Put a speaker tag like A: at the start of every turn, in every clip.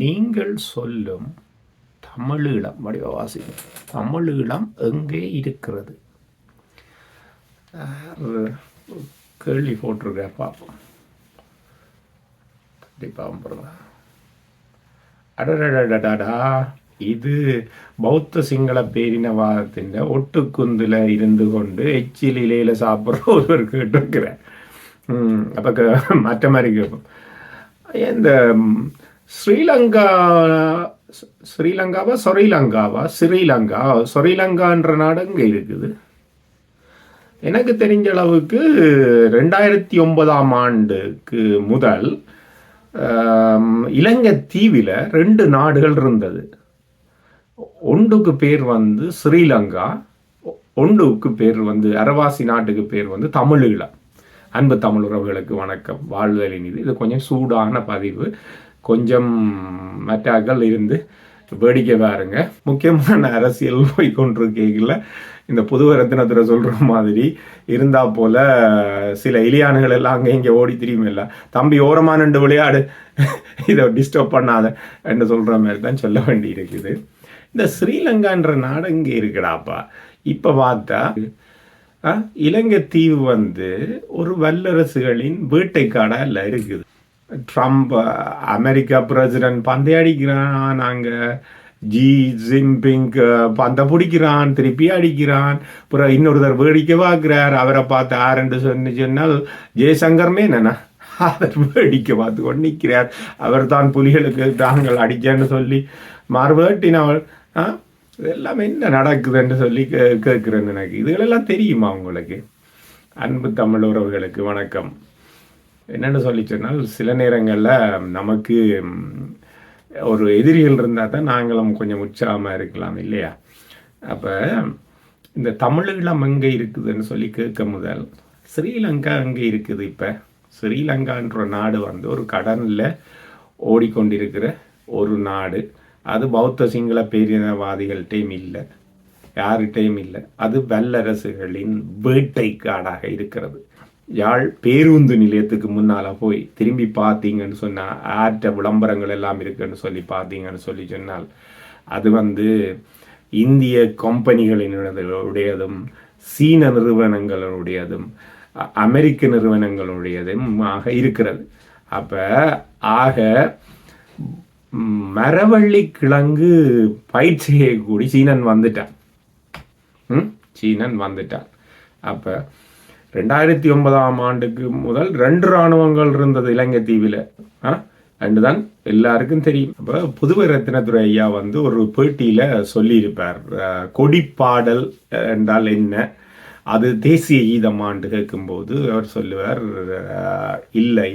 A: நீங்கள் சொல்லும் தமிழீழம் வடிவவாசி தமிழீழம் எங்கே இருக்கிறது? கேள்வி போட்டிருக்கேன் பார்ப்போம். கண்டிப்பாக பாருங்க அடடடடடா இது பௌத்த சிங்கள பேரினவாதத்தின் ஒட்டுக்குந்தில் இருந்து கொண்டு எச்சில் இலையில் சாப்பிட்ற ஒருவர் கேட்டிருக்கிறேன் அப்போ மற்ற மாதிரி கேட்போம். இந்த ஸ்ரீலங்கா ஸ்ரீலங்காவா ஸ்ரீலங்காவா ஸ்ரீலங்கா ஸ்ரீலங்கான்ற நாடு அங்கே இருக்குது? எனக்கு தெரிஞ்ச அளவுக்கு ரெண்டாயிரத்தி ஒன்பதாம் ஆண்டுக்கு முதல் இலங்கை தீவில் ரெண்டு நாடுகள் இருந்தது. ஒன்றுக்கு பேர் வந்து ஸ்ரீலங்கா ஒன்றுக்கு பேர் வந்து அரவாசி நாட்டுக்கு பேர் வந்து தமிழீழம். அன்பு தமிழ் உறவுகளுக்கு வணக்கம். வாழ்தலின் இது இது கொஞ்சம் சூடான பதிவு. கொஞ்சம் மற்றாக்கள் இருந்து வேடிக்கை பாருங்க. முக்கியமான அரசியல் போய் கொண்டிருக்கீங்கள இந்த புதுவ ரத்தினத்தில் சொல்கிற மாதிரி இருந்தால் போல் சில இலியானுகள் எல்லாம் அங்கே இங்கே ஓடி திரியும் இல்லை. தம்பி ஓரமாக நின்று விளையாடு இதை டிஸ்டர்ப் பண்ணாத என்று சொல்கிற மாதிரி தான் சொல்ல வேண்டி இருக்குது இந்த ஸ்ரீலங்கான்ற நாடு இங்கே இருக்குடாப்பா. இப்போ பார்த்தா இலங்கை தீவு வந்து ஒரு வல்லரசுகளின் வேட்டைக்காடா இல்லை இருக்குது. ட்ரம்ப் அமெரிக்கா uh, பிரசிடென்ட் பந்தை அடிக்கிறான் ஜி ஜின்பிங் uh, பந்தை பிடிக்கிறான் திருப்பி அடிக்கிறான். அப்புறம் இன்னொருத்தர் வேடிக்கை பார்க்குறார் அவரை பார்த்து ஆரண்டு சொன்னு சொன்னால் ஜெய்சங்கர்மே என்னண்ணா அவர் வேடிக்கை பார்த்து கொண்டு நிற்கிறார். அவர் தான் புலிகளுக்கு தாங்கள் அடிச்சேன்னு சொல்லி மறுபடினவள் ஆ? இதெல்லாம் என்ன நடக்குதுன்னு சொல்லி கே கேட்குறேன்னு எனக்கு. இதுகளெல்லாம் தெரியுமா உங்களுக்கு? அன்பு தமிழ் உறவுகளுக்கு வணக்கம். என்னென்னு சொல்லி சொன்னால் சில நேரங்களில் நமக்கு ஒரு எதிரிகள் இருந்தால் தான் நாங்களும் கொஞ்சம் உற்சாகமாக இருக்கலாம் இல்லையா? அப்போ இந்த தமிழீழம் எங்கே இருக்குதுன்னு சொல்லி கேட்க முதல் ஸ்ரீலங்கா அங்கே இருக்குது இப்போ? ஸ்ரீலங்கான்ற நாடு வந்து ஒரு கடனில் ஓடிக்கொண்டிருக்கிற ஒரு நாடு. அது பௌத்த சிங்கள பேரினவாதிகள்கிட்டையும் இல்லை யார்கிட்டையும் இல்லை. அது வல்லரசுகளின் வேட்டைக்காடாக இருக்கிறது. யாழ் பேருந்து நிலையத்துக்கு முன்னால் போய் திரும்பி பார்த்தீங்கன்னு சொன்னால் ஆற்ற விளம்பரங்கள் எல்லாம் இருக்குன்னு சொல்லி பார்த்தீங்கன்னு சொல்லி சொன்னால் அது வந்து இந்திய கம்பெனிகளினுடையதும் சீன நிறுவனங்களுடையதும் அமெரிக்க நிறுவனங்களுடையதும் ஆக இருக்கிறது. அப்போ ஆக மரவள்ளி கிழங்கு பயிர் செய்யக்கூடி சீனன் வந்துட்டான். சீனன் வந்துட்டான். அப்போ ரெண்டாயிரத்தி ஒன்பதாம் ஆண்டுக்கு முதல் ரெண்டு இராணுவங்கள் இருந்தது இலங்கை தீவில். அண்டு தான் எல்லாருக்கும் தெரியும். அப்போ புதுவை ரத்தினத்துறை ஐயா வந்து ஒரு பேட்டியில் சொல்லியிருப்பார். கொடிப்பாடல் என்றால் என்ன? அது தேசிய கீதமாண்டு கேட்கும்போது அவர் சொல்லுவார் இல்லை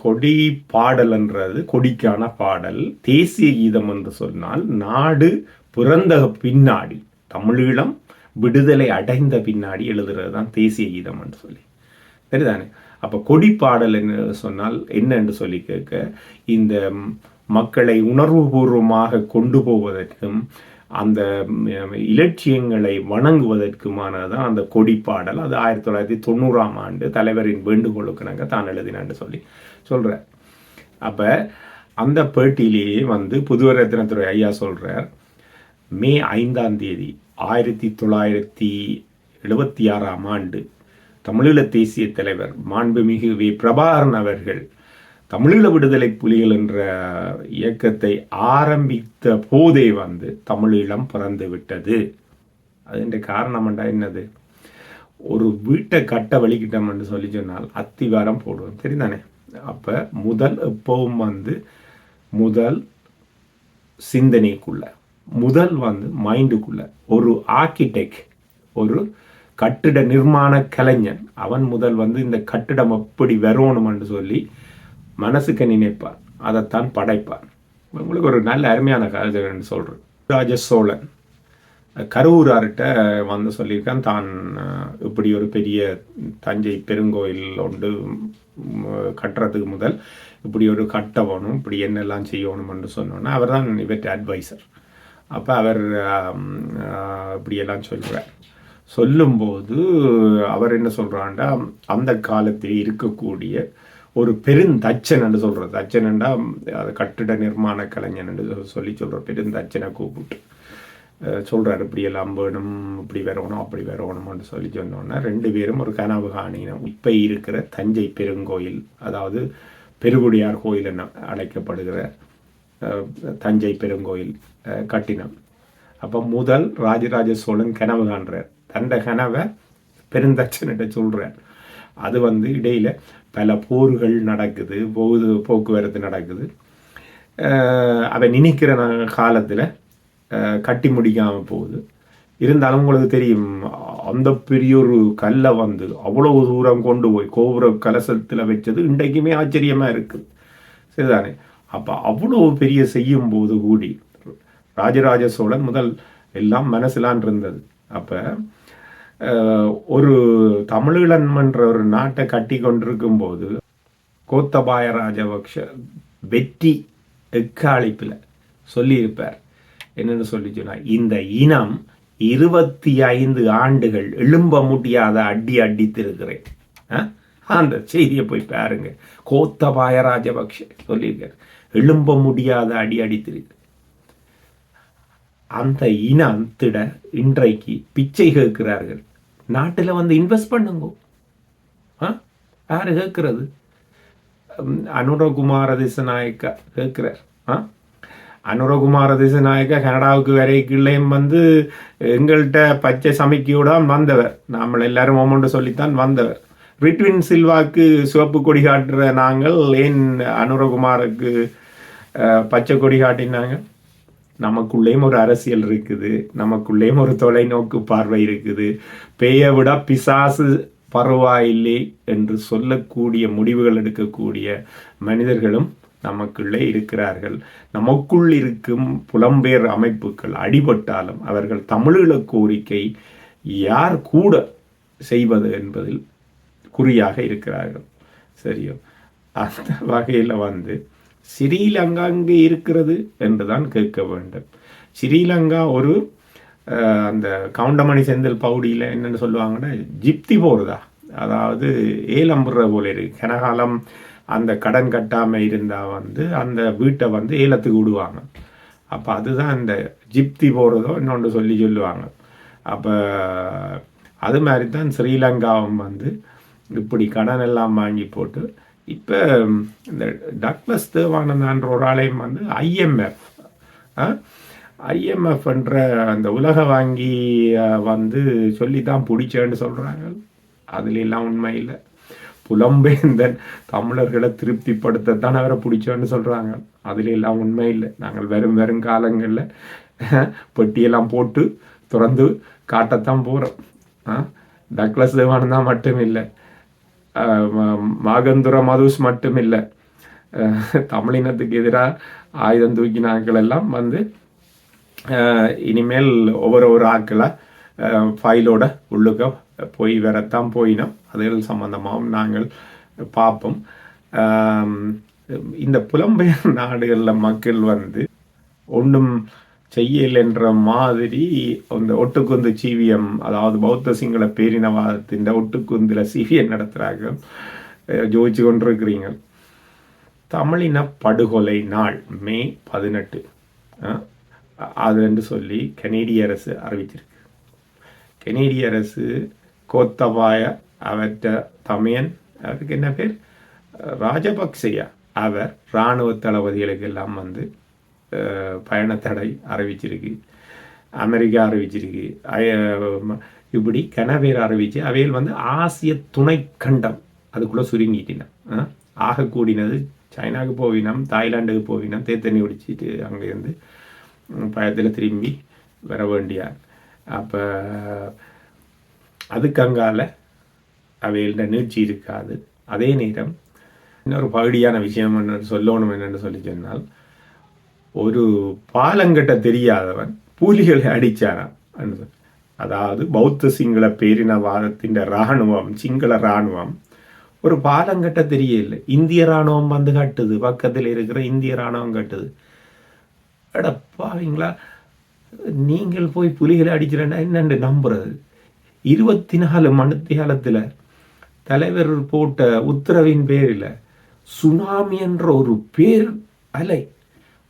A: கொடி கொடி பாடல்ன்றது கொடிக்கான பாடல் தேசிய கீதம் என்று சொன்னால் நாடு பிறந்த பின்னாடி தமிழீழம் விடுதலை அடைந்த பின்னாடி எழுதுறது தான் தேசிய கீதம் என்று சொல்லி. சரிதானே அப்போ கொடி பாடல் என்று சொன்னால் என்ன என்று சொல்லி கேட்க இந்த மக்களை உணர்வுபூர்வமாக கொண்டு போவதற்கும் அந்த இலட்சியங்களை வணங்குவதற்குமானதான் அந்த கொடிப்பாடல். அது ஆயிரத்தி தொள்ளாயிரத்தி தொண்ணூறாம் ஆண்டு தலைவரின் வேண்டுகோளுக்கு நாங்கள் தான் எழுதினான்னு சொல்லி சொல்கிறார் அப்போ அந்த பேட்டியிலேயே வந்து புதுவரத்தினத்துறை ஐயா சொல்கிறார் மே ஐந்தாம் தேதி ஆயிரத்தி தொள்ளாயிரத்தி எழுபத்தி ஆறாம் ஆண்டு தமிழீழ தேசிய தலைவர் மாண்புமிகு வி. பிரபாகரன் அவர்கள் தமிழீழ விடுதலை புலிகள் என்ற இயக்கத்தை ஆரம்பித்த போதே வந்து தமிழீழம் பிறந்து விட்டது. அதுன்ற காரணம் என்னது? ஒரு வீட்டை கட்ட வலிக்கிட்டோம்னு சொல்லி சொன்னால் அத்திவாரம் போடுவோம். சரிதானே அப்போ முதல் எப்பவும் வந்து முதல் சிந்தனைக்குள்ள முதல் வந்து மைண்டுக்குள்ள ஒரு ஆர்கிடெக்ட் ஒரு கட்டிட நிர்மாண கலைஞன். அவன் முதல் வந்து இந்த கட்டிடம் எப்படி வரணும்னு சொல்லி மனசுக்கு நினைப்பான் அதைத்தான் படைப்பான் உங்களுக்கு ஒரு நல்ல அருமையான கலைஞர்னு சொல்கிறேன் ராஜ சோழன் கரூரார்கிட்ட வந்து சொல்லியிருக்கான் தான் இப்படி ஒரு பெரிய தஞ்சை பெருங்கோயில் ஒன்று கட்டுறதுக்கு முதல் இப்படி ஒரு கட்டவனும் இப்படி என்னெல்லாம் செய்யணும்னு சொன்னோன்னா அவர் தான் இவற்றை அட்வைசர் அப்போ அவர் இப்படியெல்லாம் சொல்கிறார் சொல்லும்போது அவர் என்ன சொல்கிறாண்டா அந்த காலத்தில் இருக்கக்கூடிய ஒரு பெருந்தச்சன் என்று சொல்கிறது தச்சனண்டா அது கட்டிட நிர்மாண கலைஞன் என்று சொல்லி சொல்கிற பெருந்தச்சனை கூப்பிட்டு சொல்கிறார் இப்படியெல்லாம் வேணும் இப்படி வரணும் அப்படி வரணும்னு சொல்லி சொன்னோன்னா ரெண்டு பேரும் ஒரு கனவு காணினம். இப்போ இருக்கிற தஞ்சை பெருங்கோயில் அதாவது பெருகுடியார் கோயில் என்ன அழைக்கப்படுகிற தஞ்சை பெருங்கோயில் கட்டினம். அப்போ முதல் ராஜராஜ சோழன் கனவு காண்றார். தண்ட கனவை பெருந்தச்சனிட்ட சொல்கிறார் அது வந்து இடையில் பல போர்கள் நடக்குது போகுது போக்குவரத்து நடக்குது. அதை நினைக்கிற காலத்தில் கட்டி முடிக்காமல் போகுது. இருந்தாலும் உங்களுக்கு தெரியும் அந்த பெரிய ஒரு கல்லை வந்து அவ்வளவு தூரம் கொண்டு போய் கோபுர கலசத்தில் வச்சது இன்றைக்குமே ஆச்சரியமாக இருக்குது சரிதானே? அப்போ அவ்வளோ பெரிய செய்யும் போது கூடி ராஜராஜ சோழன் முதல் எல்லாம் மனசிலான் இருந்தது. அப்போ ஒரு தமிழீழன்மன்ற ஒரு நாட்டை கட்டி கொண்டிருக்கும் போது கோத்தபாய ராஜபக்ஷ வெற்றி எக்காளிப்பில் சொல்லியிருப்பார். என்னென்னு சொல்லி சொன்னால் இந்த இனம் இருபத்தி ஐந்து ஆண்டுகள் எழும்ப முடியாத அடி அடித்திருக்கிறேன். அந்த செய்தியை போய் பாருங்க. கோத்தபாய ராஜபக்ஷ சொல்லியிருக்கார். எழும்ப முடியாத அடி அடித்திருக்கு அந்த இனத்திட இன்றைக்கு பிச்சை கேட்கிறார்கள். நாட்டில் வந்து இன்வெஸ்ட் பண்ணுங்க. யாரு கேட்கறது? அனுரகுமார திசநாயக்கா கேட்கிறார். ஆ? அனுரகுமார திசநாயக்கா கனடாவுக்கு வரைக்குள்ளேயும் வந்து எங்கள்கிட்ட பச்சை சமைக்கியோடான் வந்தவர். நம்மள எல்லாரும் ஓமண்டு சொல்லித்தான் வந்தவர். ரிட்வின் சில்வாக்கு சிவப்பு கொடி காட்டுற நாங்கள் ஏன் அனுரகுமாருக்கு பச்சை கொடி காட்டினாங்க? நமக்குள்ளேயும் ஒரு அரசியல் இருக்குது நமக்குள்ளேயும் ஒரு தொலைநோக்கு பார்வை இருக்குது. பெய விட பிசாசு பரவாயில்லை என்று சொல்லக்கூடிய முடிவுகள் எடுக்கக்கூடிய மனிதர்களும் நமக்குள்ளே இருக்கிறார்கள். நமக்குள் இருக்கும் புலம்பெயர் அமைப்புகள் அடிபட்டாலும் அவர்கள் தமிழீழ கோரிக்கை யார் கூட செய்வது என்பதில் குறியாக இருக்கிறார்கள். சரியோ? அந்த வகையில் வந்து ஸ்ரீலங்கா அங்கே இருக்கிறது? என்று தான் கேட்க வேண்டும். ஸ்ரீலங்கா ஒரு அந்த கவுண்டமணி செந்தில் பவுடியில் என்னென்னு சொல்லுவாங்கன்னா ஜிப்தி போகிறதா அதாவது ஏலம்புற போல இருக்கு. கனகாலம் அந்த கடன் கட்டாமல் இருந்தால் வந்து அந்த வீட்டை வந்து ஏலத்துக்கு விடுவாங்க. அப்போ அதுதான் அந்த ஜிப்தி போகிறதோ இன்னொன்று சொல்லி சொல்லுவாங்க. அப்போ அது மாதிரி தான் ஸ்ரீலங்காவும் வந்து இப்படி கடன் எல்லாம் வாங்கி போட்டு இப்போ இந்த டக்ளஸ் தேவானந்தான்ற ஒரு ஆலயம் வந்து ஐஎம்எஃப் ஐஎம்எஃப்ன்ற அந்த உலக வாங்கி வந்து சொல்லி தான் பிடிச்சேன்னு சொல்கிறாங்க அதுலெல்லாம் உண்மை இல்லை. புலம்பெயர்ந்தன் தமிழர்களை திருப்திப்படுத்தத்தான் அவரை பிடிச்சோன்னு சொல்கிறாங்க அதுலெல்லாம் உண்மை இல்லை. நாங்கள் வெறும் வெறும் காலங்களில் பெட்டியெல்லாம் போட்டு திறந்து காட்டத்தான் போகிறோம் டக்ளஸ் தேவானந்தா மட்டும் இல்லை. மாகந்துர மதுஸ் மட்டும் இல்லை தமிழினத்துக்கு எதிராக ஆயுதம் தூக்கினாக்கள் எல்லாம் வந்து இனிமேல் ஒவ்வொரு ஒரு ஆக்களை ஃபைலோட உள்ளுக்க போய் வரத்தான் போயினோம். அதில் சம்பந்தமாகவும் நாங்கள் பார்ப்போம். இந்த புலம்பெயர் நாடுகளில் மக்கள் வந்து ஒன்றும் செய்யல் என்ற மாதிரி அந்த ஒட்டுக்குந்து சீவியம் அதாவது பௌத்த சிங்கள பேரினவாதத்தின் ஒட்டுக்குந்தில் சீவியம் நடத்துகிறாங்க ஜோதிச்சு கொண்டிருக்கிறீங்க. தமிழின படுகொலை நாள் மே பதினெட்டு. அது என்று சொல்லி கனேடிய அரசு அறிவிச்சிருக்கு. கனேடிய அரசு கோத்தபாய அவற்ற தமையன் அவருக்கு என்ன பேர்? ராஜபக்சையா அவர் இராணுவ தளபதிகளுக்கு எல்லாம் வந்து பயணத்தடை அறிவிச்சிருக்கு அமெரிக்கா அறிவிச்சிருக்கு இப்படி கனவேர் அறிவிச்சு அவையில் வந்து ஆசிய துணை கண்டம் அதுக்குள்ளே சுருங்கிட்டினம் ஆக கூடினது சைனாவுக்கு போவினம் தாய்லாண்டுக்கு போவினம் தேத்தண்ணி குடிச்சிட்டு அங்கேருந்து பயத்தில் திரும்பி வர வேண்டியார் அப்போ அதுக்கு அங்கால அவையில்ட நீட்சி இருக்காது அதே நேரம் இன்னொரு பகுதியான விஷயம் என்ன சொல்லணும் என்னென்னு சொல்லி சொன்னால் ஒரு பாலங்கட்ட தெரியாதவன் பூலிகளை அடிச்சாராம். அதாவது பௌத்த சிங்கள பேரினவாதத்தின் இராணுவம் சிங்கள இராணுவம். ஒரு பாலங்கட்ட தெரியல இந்திய இராணுவம் வந்து கட்டுது. பக்கத்தில் இருக்கிற இந்திய இராணுவம் கட்டுது. எடப்பாவீங்களா நீங்கள் போய் புலிகளை அடிக்கிறேன்னா என்னென்று நம்புறது? இருபத்தி நாலு மணித்தியாலத்தில் தலைவர் போட்ட உத்தரவின் பேரில் சுனாமி என்ற ஒரு பேர் அலை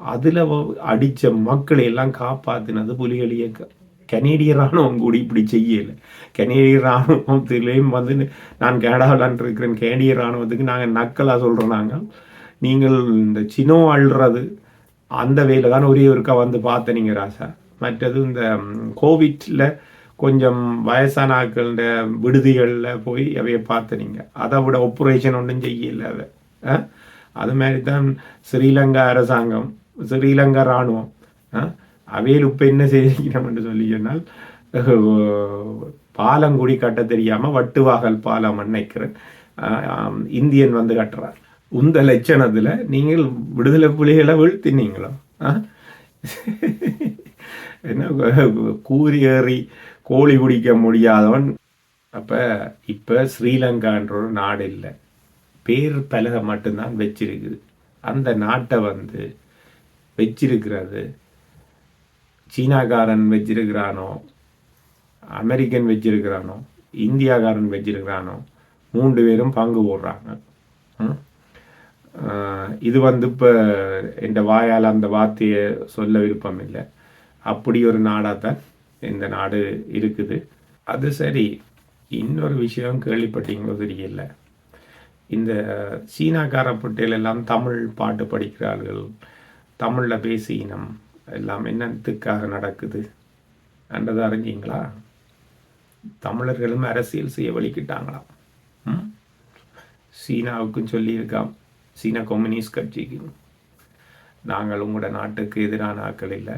A: அதில் அடித்த மக்களை எல்லாம் காப்பாற்றினது புலிகள் இயக்கம் கனேடிய இராணுவம் கூட இப்படி செய்யலை. கனேடிய இராணுவத்திலேயும் வந்து நான் கேடாவிலான் இருக்கிறேன். கனேடிய இராணுவத்துக்கு நாங்கள் நக்கலாக சொல்கிறோம் நாங்கள் நீங்கள் இந்த சினோ அழுறது அந்த வேலை தான் ஒரே ஒருக்கா வந்து பார்த்தனீங்க ராசா. மற்றது இந்த கோவிட்டில் கொஞ்சம் வயசான ஆட்கள விடுதிகளில் போய் அவைய பார்த்தனீங்க. அதை விட ஆப்ரேஷன் ஒன்றும் செய்யலை அதை அது மாதிரி தான் ஸ்ரீலங்கா அரசாங்கம் ஸ்ரீலங்கா இராணுவம். அவையில் இப்போ என்ன என்று சொல்லி சொன்னால் பாலங்குடி கட்ட தெரியாமல் வட்டுவாகல் பாலம் நினைக்கிறேன் இந்தியன் வந்து கட்டுறார். உந்த லட்சணத்தில் நீங்கள் விடுதலை புலிகளை வீழ்த்தினீங்களோ? என்ன கூறி ஏறி கோழி குடிக்க முடியாதவன். அப்போ இப்போ ஸ்ரீலங்கான்ற ஒரு நாடு இல்லை. பேர் பலகை மட்டும்தான் வச்சிருக்குது. அந்த நாட்டை வந்து வச்சிருக்கிறது. சீனாக்காரன் வச்சிருக்கிறானோ அமெரிக்கன் வச்சிருக்கிறானோ இந்தியாக்காரன் வச்சிருக்கிறானோ மூன்று பேரும் பங்கு போடுறாங்க. இது வந்து இப்போ என் வாயால் அந்த வார்த்தையை சொல்ல விருப்பம் இல்லை. அப்படி ஒரு நாடாக தான் இந்த நாடு இருக்குது. அது சரி இன்னொரு விஷயம் கேள்விப்பட்டீங்களோ தெரியல. இந்த சீனாக்கார பட்டியலெல்லாம் தமிழ் பாட்டு படிக்கிறார்கள். தமிழில் பேசினம் எல்லாம் என்னத்துக்காக நடக்குது? என்றதை அறிஞ்சிங்களா? தமிழர்களும் அரசியல் செய்ய வலிக்கிட்டாங்களாம் சீனாவுக்கும் சொல்லியிருக்கான் சீன கம்யூனிஸ்ட் கட்சிக்கு நாங்கள் உங்களோட நாட்டுக்கு எதிரான ஆக்கள் இல்லை.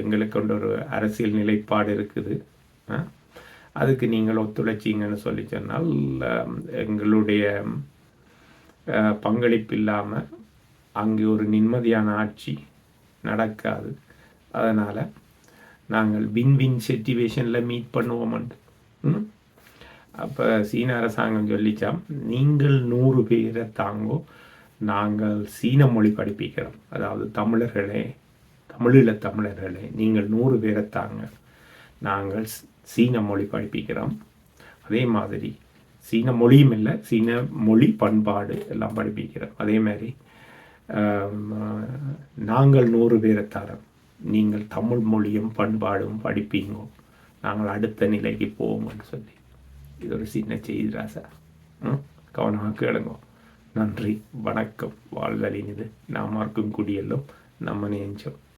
A: எங்களுக்கு கொண்டு ஒரு அரசியல் நிலைப்பாடு இருக்குது. அதுக்கு நீங்கள் ஒத்துழைச்சிங்கன்னு சொல்லி சொன்னால் எங்களுடைய பங்களிப்பு இல்லாமல் அங்கே ஒரு நிம்மதியான ஆட்சி நடக்காது. அதனால் நாங்கள் வின் வின் சிச்சுவேஷனில் மீட் பண்ணுவோம்ண்டு அப்போ சீன அரசாங்கம் சொல்லிச்சாம் நீங்கள் நூறு பேரை தாங்கோ நாங்கள் சீன மொழி படிப்பிக்கிறோம். அதாவது தமிழர்களே தமிழில் தமிழர்களே நீங்கள் நூறு பேரை தாங்க. நாங்கள் சீன மொழி படிப்பிக்கிறோம். அதே மாதிரி சீன மொழியும் இல்லை சீன மொழி பண்பாடு எல்லாம் படிப்பிக்கிறோம். அதே மாதிரி நாங்கள் நூறு பேரை தரோம் நீங்கள் தமிழ் மொழியும் பண்பாடும் படிப்பீங்கோ. நாங்கள் அடுத்த நிலைக்கு போவோம்னு சொல்லி. இது ஒரு சின்ன செய்தி ராசா கவனமாக கேளுங்க. நன்றி. வணக்கம். வாழ்தலின் இது இருக்கும் குடியெல்லாம். நம்ம நேஞ்சோம்.